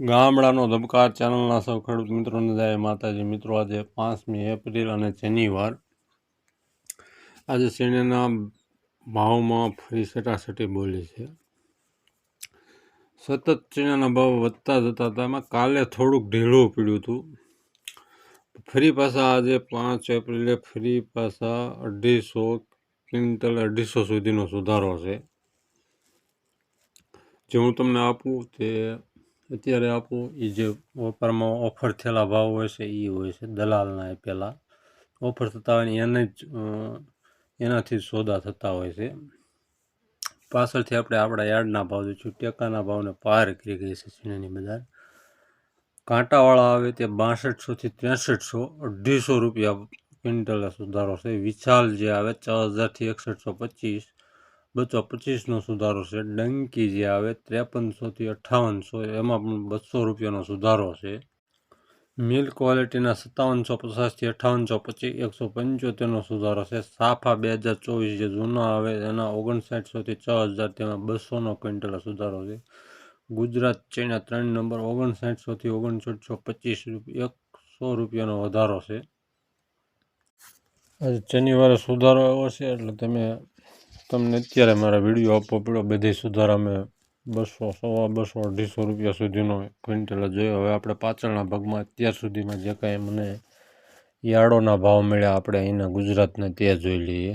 ગામડાનો ધબકાર ચેનલના સૌ ખેડૂત મિત્રોને જય માતાજી. મિત્રો, આજે પાંચમી એપ્રિલ અને શનિવાર. આજે શેણીના ભાવમાં ફરી સટાસટી બોલી છે. સતત ચણાના ભાવ વધતા જતા હતા. એમાં કાલે થોડુંક ઢીલું પડ્યું હતું. ફરી પાછા આજે પાંચ એપ્રિલે ફરી પાછા અઢીસો, ક્વિન્ટલ અઢીસો સુધીનો સુધારો છે. જે હું તમને આપું તે અત્યારે આપો એ જે વેપારમાં ઓફર થયેલા ભાવ હોય છે એ હોય છે, દલાલના એ પહેલાં. ઓફર થતા હોય ને એને જ એનાથી સોદા થતા હોય છે. પાછળથી આપણે આપણા યાર્ડના ભાવ જોઈશું, ટેકાના ભાવને પાર કરી ગઈ છે ચીણીની બજાર. કાંટાવાળા આવે તે બાસઠસોથી ત્રેસઠસો, અઢીસો રૂપિયા ક્વિન્ટલે સુધારો છે. વિશાલ જે આવે, ચાર હજારથી એકસઠસો પચીસ. બસો પચીસનો સુધારો છે, ડંકી જે આવે ત્રેપનસોથી અઠ્ઠાવનસો, એમાં પણ બસો રૂપિયાનો સુધારો છે. મિલ્ક ક્વોલિટીના સત્તાવનસો પચાસથી અઠ્ઠાવનસો પચીસ, એકસો પંચોતેરનો સુધારો છે. સાફા બે હજાર ચોવીસ જે જૂના આવે, એના ઓગણસાઠસોથી છ હજાર તેમાં બસોનો ક્વિન્ટલ સુધારો છે. ગુજરાત, ચેના ત્રણ નંબર, ઓગણસાઠસોથી ઓગણસાઠસો પચીસ રૂપિયા એકસો રૂપિયાનો વધારો છે. આજે શનિવારે સુધારો એવો છે, એટલે તમે તમને અત્યારે મારા વીડિયો આપવો પડ્યો, બધે સુધારા મેં બસો, સવા બસો, અઢીસો રૂપિયા સુધીનો ક્વિન્ટલ જોયો. હવે આપણે પાછળના ભાગમાં અત્યાર સુધીમાં જે કાંઈ મને યાર્ડોના ભાવ મળ્યા, આપણે અહીંના ગુજરાતને તે જોઈ લઈએ.